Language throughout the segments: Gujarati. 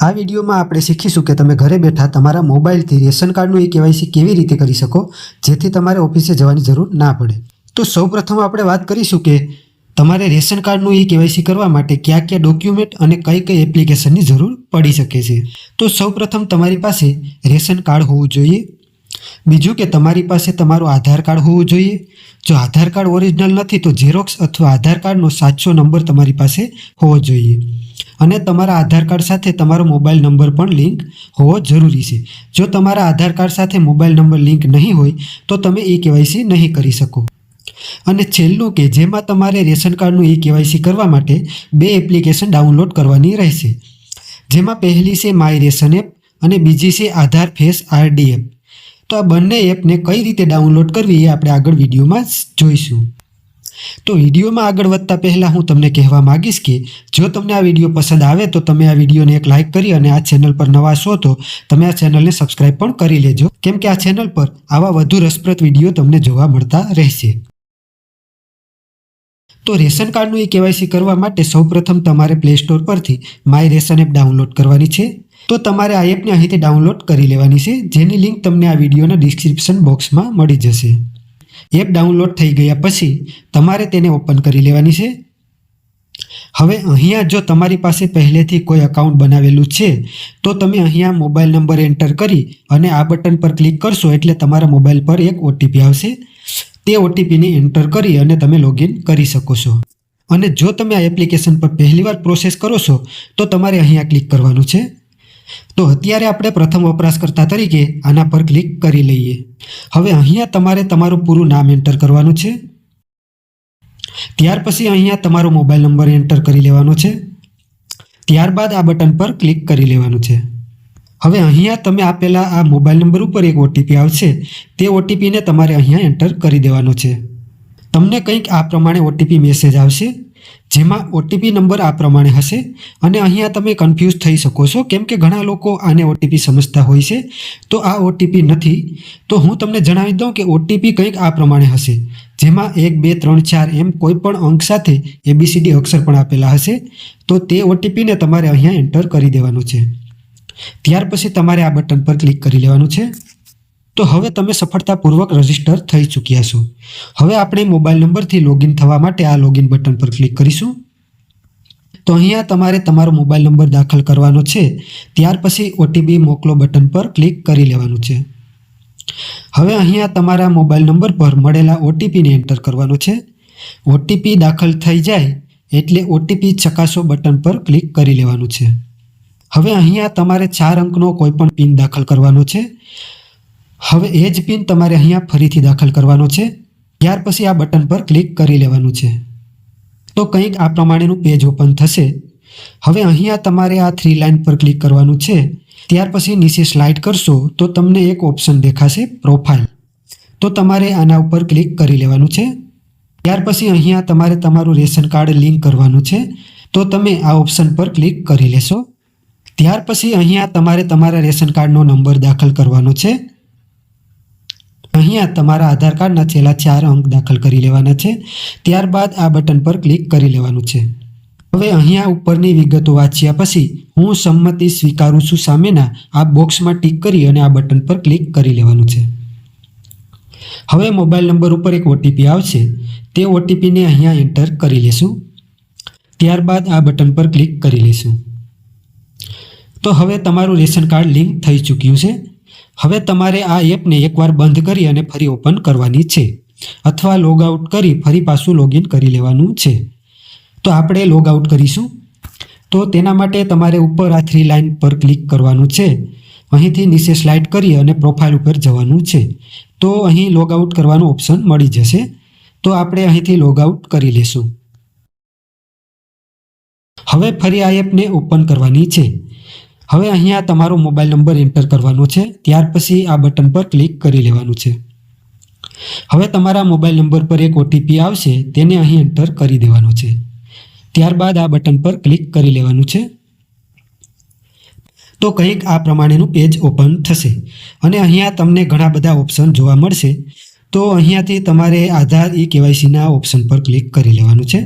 આ વિડીયોમાં આપણે શીખીશું કે તમે ઘરે બેઠા તમારા મોબાઈલથી રેશન કાર્ડનું એ કેવાયસી કેવી રીતે કરી શકો, જેથી તમારે ઓફિસે જવાની જરૂર ના પડે. તો સૌપ્રથમ આપણે વાત કરીશું કે તમારે રેશન કાર્ડનું ઈ કેવાયસી કરવા માટે કયા કયા ડોક્યુમેન્ટ અને કઈ કઈ એપ્લિકેશનની જરૂર પડી શકે છે. તો સૌપ્રથમ તમારી પાસે રેશન કાર્ડ હોવું જોઈએ બીજું કે તમારી પાસે તમારું આધાર કાર્ડ હોવું જોઈએ. જો આધાર કાર્ડ ઓરિજિનલ નથી, તો ઝેરોક્સ અથવા આધાર કાર્ડનો સાચો નંબર તમારી પાસે હોવો જોઈએ. અને તમારા આધાર કાર્ડ સાથે તમારો મોબાઈલ નંબર પણ લિંક હોવો જરૂરી છે. જો તમારા આધાર કાર્ડ સાથે મોબાઈલ નંબર લિંક નહીં હોય, તો તમે એ કેવાયસી નહીં કરી શકો. અને છેલ્લું કે જેમાં તમારે રેશન કાર્ડનું ઈ કેવાયસી કરવા માટે બે એપ્લિકેશન ડાઉનલોડ કરવાની રહેશે. જેમાં પહેલી છે માય રેશન એપ અને બીજી છે આધાર ફેસ આરડી એપ. તો આ બંને એપને કઈ રીતે ડાઉનલોડ કરવી એ આપણે આગળ વિડીયોમાં જોઈશું. તો વિડીયોમાં આગળ વધતા પહેલાં હું તમને કહેવા માગીશ કે, જો તમને આ વીડિયો પસંદ આવે તો તમે આ વિડીયોને એક લાઇક કરી અને આ ચેનલ પર નવા છો તો તમે આ ચેનલને સબસ્ક્રાઇબ પણ કરી લેજો. કેમ કે આ ચેનલ પર આવા વધુ રસપ્રદ વીડિયો તમને જોવા મળતા રહેશે. તો રેશન કાર્ડનું એ કેવાયસી કરવા માટે સૌપ્રથમ તમારે પ્લે સ્ટોર પરથી માય રેશન એપ ડાઉનલોડ કરવાની છે. તો તમારે આ એપને અહીંથી ડાઉનલોડ કરી લેવાની છે, જેની લિંક તમને આ વિડીયોના ડિસ્ક્રિપ્શન બોક્સમાં મળી જશે. એપ ડાઉનલોડ થઈ ગયા પછી તમારે તેને ઓપન કરી લેવાની છે. હવે અહીંયા જો તમારી પાસે પહેલેથી કોઈ અકાઉન્ટ બનાવેલું છે, તો તમે અહીંયા મોબાઈલ નંબર એન્ટર કરી અને આ બટન પર ક્લિક કરશો એટલે તમારા મોબાઈલ પર એક ઓટીપી આવશે. તે ઓટીપીને એન્ટર કરી અને તમે લોગિન કરી શકો છો. અને જો તમે આ એપ્લિકેશન પર પહેલીવાર પ્રોસેસ કરો છો, તો તમારે અહીંયા ક્લિક કરવાનું છે. તો અત્યારે આપણે પ્રથમ વપરાશકર્તા તરીકે આના પર ક્લિક કરી લઈએ. હવે અહીંયા તમારે તમારું પૂરું નામ એન્ટર કરવાનું છે. ત્યાર પછી અહીંયા તમારો મોબાઈલ નંબર એન્ટર કરી લેવાનો છે. ત્યારબાદ આ બટન પર ક્લિક કરી લેવાનું છે. હવે અહીંયા તમે આપેલા આ મોબાઈલ નંબર ઉપર એક ઓટીપી આવશે. તે ઓટીપીને તમારે અહીંયા એન્ટર કરી દેવાનો છે. તમને કંઈક આ પ્રમાણે ઓટીપી મેસેજ આવશે. જેમાં ઓટીપી નંબર આ પ્રમાણે હશે. અને અહીંયા તમે કન્ફ્યુઝ થઈ શકો છો, કેમ કે ઘણા લોકો આને ઓટીપી સમજતા હોય છે. તો આ ઓટીપી નથી. તો હું તમને જણાવી દઉં કે ઓટીપી કંઈક આ પ્રમાણે હશે. જેમાં એક, બે, ત્રણ, ચાર એમ કોઈ પણ અંક સાથે એબીસીડી અક્ષર પણ આપેલા હશે. તો તે ઓટીપીને તમારે અહીંયા એન્ટર કરી દેવાનું છે. ત્યાર પછી તમારે આ બટન પર ક્લિક કરી લેવાનું છે. તો હવે તમે સફળતાપૂર્વક રજિસ્ટર થઈ ચૂક્યા છો. હવે આપણે મોબાઈલ નંબરથી લોગિન થવા માટે આ લોગિન બટન પર ક્લિક કરીશું. તો અહીંયા તમારે તમારો મોબાઈલ નંબર દાખલ કરવાનો છે. ત્યાર પછી ઓટીપી મોકલો બટન પર ક્લિક કરી લેવાનું છે. હવે અહીંયા તમારા મોબાઈલ નંબર પર મળેલા ઓટીપીને એન્ટર કરવાનો છે. ઓટીપી દાખલ થઈ જાય એટલે ઓટીપી ચકાસો બટન પર ક્લિક કરી લેવાનું છે. હવે અહીંયા તમારે ચાર અંકનો કોઈપણ પિન દાખલ કરવાનો છે. હવે એ જ પિન તમારે અહીંયા ફરીથી દાખલ કરવાનો છે. ત્યાર પછી આ બટન પર ક્લિક કરી લેવાનું છે. તો કંઈક આ પ્રમાણેનું પેજ ઓપન થશે. હવે અહીંયા તમારે આ થ્રી લાઇન પર ક્લિક કરવાનું છે. ત્યાર પછી નીચે સ્લાઇડ કરશો તો તમને એક ઓપ્શન દેખાશે પ્રોફાઇલ. તો તમારે આના ઉપર ક્લિક કરી લેવાનું છે. ત્યાર પછી અહીંયા તમારે તમારું રેશન કાર્ડ લિંક કરવાનું છે. તો તમે આ ઓપ્શન પર ક્લિક કરી લેશો. ત્યાર પછી અહીંયા તમારે તમારા રેશન કાર્ડનો નંબર દાખલ કરવાનો છે. અહીંયા તમારા આધાર કાર્ડના છેલ્લા ચાર અંક દાખલ કરી લેવાના છે. ત્યારબાદ આ બટન પર ક્લિક કરી લેવાનું છે. હવે અહીંયા ઉપરની વિગતો વાંચ્યા પછી હું સંમતિ સ્વીકારું છું સામેના આ બોક્સમાં ટીક કરી અને આ બટન પર ક્લિક કરી લેવાનું છે. હવે મોબાઈલ નંબર ઉપર એક ઓટીપી આવશે. તે ઓટીપીને અહીંયા એન્ટર કરી લેશું. ત્યારબાદ આ બટન પર ક્લિક કરી લેશું. તો હવે તમારું રેશન કાર્ડ લિંક થઈ ચૂક્યું છે. હવે તમારે આ એપને એકવાર બંધ કરી અને ફરી ઓપન કરવાની છે. અથવા લોગ આઉટ કરી ફરી પાછું લોગિન કરી લેવાનું છે. તો આપણે લોગ આઉટ કરીશું. તો તેના માટે તમારે ઉપર આ થ્રી લાઇન પર ક્લિક કરવાનું છે. અહીંથી નીચે સ્લાઇડ કરી અને પ્રોફાઇલ ઉપર જવાનું છે. તો અહીં લોગ આઉટ કરવાનું ઓપ્શન મળી જશે. તો આપણે અહીંથી લોગ આઉટ કરી લેશું. હવે ફરી આ એપને ઓપન કરવાની છે. હવે અહીંયા તમારો મોબાઈલ નંબર એન્ટર કરવાનો છે. ત્યાર પછી આ બટન પર ક્લિક કરી લેવાનું છે. હવે તમારા મોબાઈલ નંબર પર એક ઓટીપી આવશે, તેને અહીં એન્ટર કરી દેવાનો છે. ત્યારબાદ આ બટન પર ક્લિક કરી લેવાનું છે. તો કંઈક આ પ્રમાણેનું પેજ ઓપન થશે. અને અહીંયા તમને ઘણા બધા ઓપ્શન જોવા મળશે. તો અહીંયાથી તમારે આધાર ઈ કેવાયસીના ઓપ્શન પર ક્લિક કરી લેવાનું છે.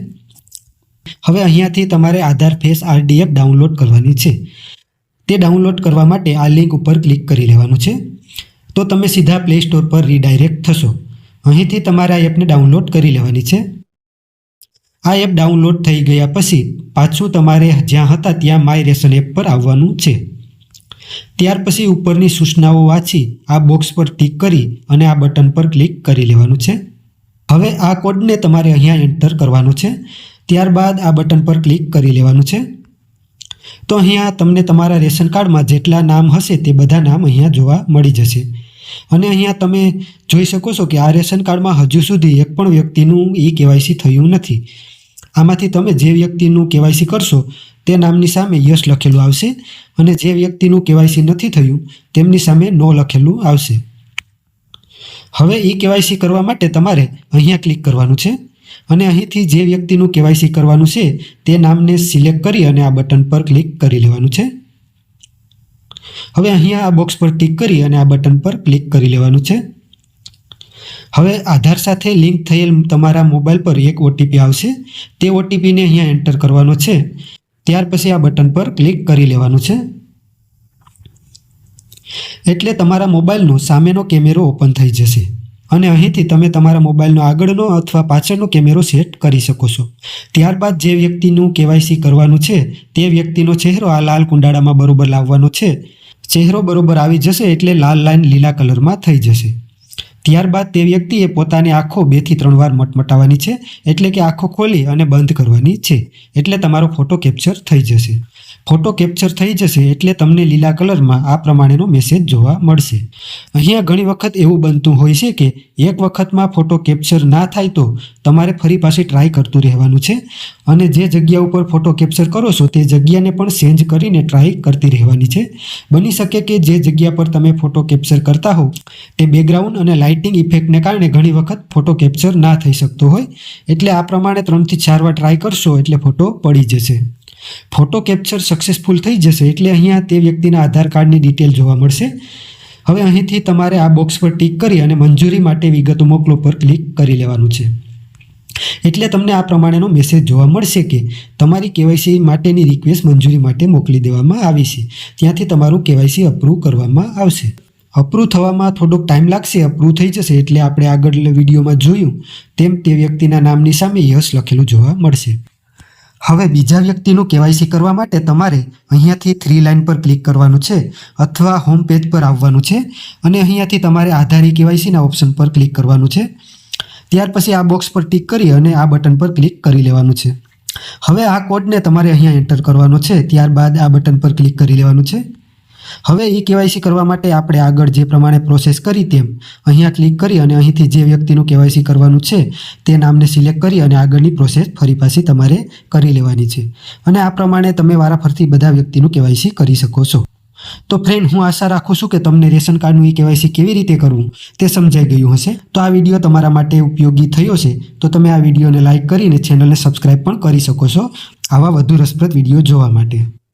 હવે અહીંયાથી તમારે આધાર ફેસ આરડીએફ ડાઉનલોડ કરવાની છે. તે ડાઉનલોડ કરવા માટે આ લિંક ઉપર ક્લિક કરી લેવાનું છે. તો તમે સીધા પ્લે સ્ટોર પર રીડાયરેક્ટ થશો. અહીંથી તમારે આ એપને ડાઉનલોડ કરી લેવાની છે. આ એપ ડાઉનલોડ થઈ ગયા પછી પાછું તમારે જ્યાં હતા ત્યાં માય રેશન એપ પર આવવાનું છે. ત્યાર પછી ઉપરની સૂચનાઓ વાંચી આ બોક્સ પર ટિક કરી અને આ બટન પર ક્લિક કરી લેવાનું છે. હવે આ કોડને તમારે અહીંયા એન્ટર કરવાનો છે. ત્યારબાદ આ બટન પર ક્લિક કરી લેવાનું છે. તો અહીંયા તમને તમારા રેશન કાર્ડમાં જેટલા નામ હશે તે બધા નામ અહીંયા જોવા મળી જશે. અને અહીંયા તમે જોઈ શકો છો કે આ રેશન કાર્ડમાં હજુ સુધી એક પણ વ્યક્તિનું ઈ કેવાયસી થયું નથી. આમાંથી તમે જે વ્યક્તિનું કેવાયસી કરશો તે નામની સામે યસ લખેલું આવશે અને જે વ્યક્તિનું કેવાયસી નથી થયું તેમની સામે નો લખેલું આવશે. હવે ઈ કેવાયસી કરવા માટે તમારે અહીંયા ક્લિક કરવાનું છે. અને અહીંથી જે વ્યક્તિનું કેવાયસી કરવાનું છે, તે નામને સિલેક્ટ કરી અને આ બટન પર ક્લિક કરી લેવાનું છે. હવે અહીંયા આ બોક્સ પર ટિક કરી અને આ બટન પર ક્લિક કરી લેવાનું છે. હવે આધાર સાથે લિંક થયેલ તમારા મોબાઈલ પર એક ઓટીપી આવશે. તે ઓટીપીને અહીંયા એન્ટર કરવાનો છે. ત્યાર પછી આ બટન પર ક્લિક કરી લેવાનું છે. એટલે તમારા મોબાઈલનો સામેનો કેમેરો ઓપન થઈ જશે. અને અહીંથી તમે તમારા મોબાઈલનો આગળનો અથવા પાછળનો કેમેરો સેટ કરી શકો છો. ત્યારબાદ જે વ્યક્તિનું કેવાયસી કરવાનું છે, તે વ્યક્તિનો ચહેરો આ લાલ કુંડાળામાં બરોબર લાવવાનો છે. ચહેરો બરોબર આવી જશે એટલે લાલ લાઈન લીલા કલરમાં થઈ જશે. ત્યારબાદ તે વ્યક્તિએ પોતાની આંખો બેથી ત્રણ વાર મટમટાવવાની છે, એટલે કે આંખો ખોલી અને બંધ કરવાની છે, એટલે તમારો ફોટો કેપ્ચર થઈ જશે. ફોટો કેપ્ચર થઈ જશે એટલે તમને લીલા કલરમાં આ પ્રમાણેનો મેસેજ જોવા મળશે. અહીંયા ઘણી વખત એવું બનતું હોય છે કે એક વખતમાં ફોટો કેપ્ચર ના થાય તો તમારે ફરી પાછી ટ્રાય કરતું રહેવાનું છે. અને જે જગ્યા ઉપર ફોટો કેપ્ચર કરો છો તે જગ્યાને પણ ચેન્જ કરીને ટ્રાય કરતી રહેવાની છે. બની શકે કે જે જગ્યા પર તમે ફોટો કેપ્ચર કરતા હો તે બેકગ્રાઉન્ડ અને લાઇટિંગ ઇફેક્ટને કારણે ઘણી વખત ફોટો કેપ્ચર ના થઈ શકતો હોય. એટલે આ પ્રમાણે ત્રણથી ચાર વાર ટ્રાય કરશો એટલે ફોટો પડી જશે. ફોટો કેપ્ચર સક્સેસફુલ થઈ જશે એટલે અહીંયા તે વ્યક્તિના આધાર કાર્ડની ડિટેલ જોવા મળશે. હવે અહીંથી તમારે આ બોક્સ પર ટિક કરી અને મંજૂરી માટે વિગતો મોકલો પર ક્લિક કરી લેવાનું છે. એટલે તમને આ પ્રમાણેનો મેસેજ જોવા મળશે કે તમારી કેવાયસી માટેની રિક્વેસ્ટ મંજૂરી માટે મોકલી દેવામાં આવી છે. ત્યાંથી તમારું કેવાયસી અપ્રૂવ કરવામાં આવશે. અપ્રૂવ થવામાં થોડોક ટાઈમ લાગશે અપ્રૂવ થઈ જશે એટલે આપણે આગળ વિડીયોમાં જોયું તેમ તે વ્યક્તિના નામની સામે યસ લખેલું જોવા મળશે. હવે બીજા વ્યક્તિનું કેવાયસી કરવા માટે તમારે અહીંયાથી થ્રી લાઇન પર ક્લિક કરવાનું છે અથવા હોમ પેજ પર આવવાનું છે અને અહીંયાથી તમારે આધારી કેવાયસીના ઓપ્શન પર ક્લિક કરવાનું છે. ત્યાર પછી આ બોક્સ પર ટિક કરી અને આ બટન પર ક્લિક કરી લેવાનું છે. હવે આ કોડને તમારે અહીંયા એન્ટર કરવાનો છે. ત્યારબાદ આ બટન પર ક્લિક કરી લેવાનું છે. હવે ઈ કેવાયસી કરવા માટે આપણે આગળ જે પ્રમાણે પ્રોસેસ કરી તેમ અહીંયા ક્લિક કરી અને અહીંથી જે વ્યક્તિનું કેવાયસી કરવાનું છે તે નામને સિલેક્ટ કરી અને આગળની પ્રોસેસ ફરી પાછી તમારે કરી લેવાની છે. અને આ પ્રમાણે તમે વારાફરતી બધા વ્યક્તિનું કેવાયસી કરી શકો છો. તો ફ્રેન્ડ હું આશા રાખું છું કે તમને રેશન કાર્ડનું ઈ કેવાયસી કેવી રીતે કરવું તે સમજાઈ ગયું હશે. તો આ વીડિયો તમારા માટે ઉપયોગી થયો છે તો તમે આ વિડીયોને લાઇક કરીને ચેનલને સબસ્ક્રાઇબ પણ કરી શકો છો આવા વધુ રસપ્રદ વીડિયો જોવા માટે.